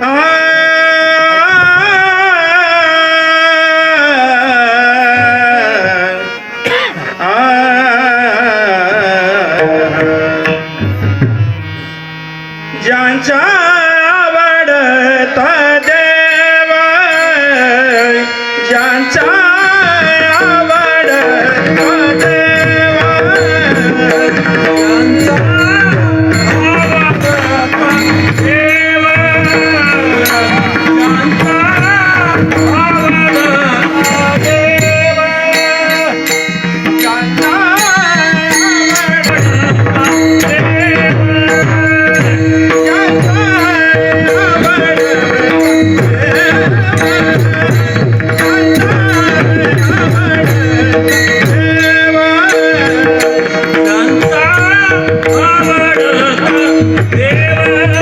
राहू ज्यांच्या आवडता देव ज्यांच्या Yeah.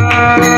Ah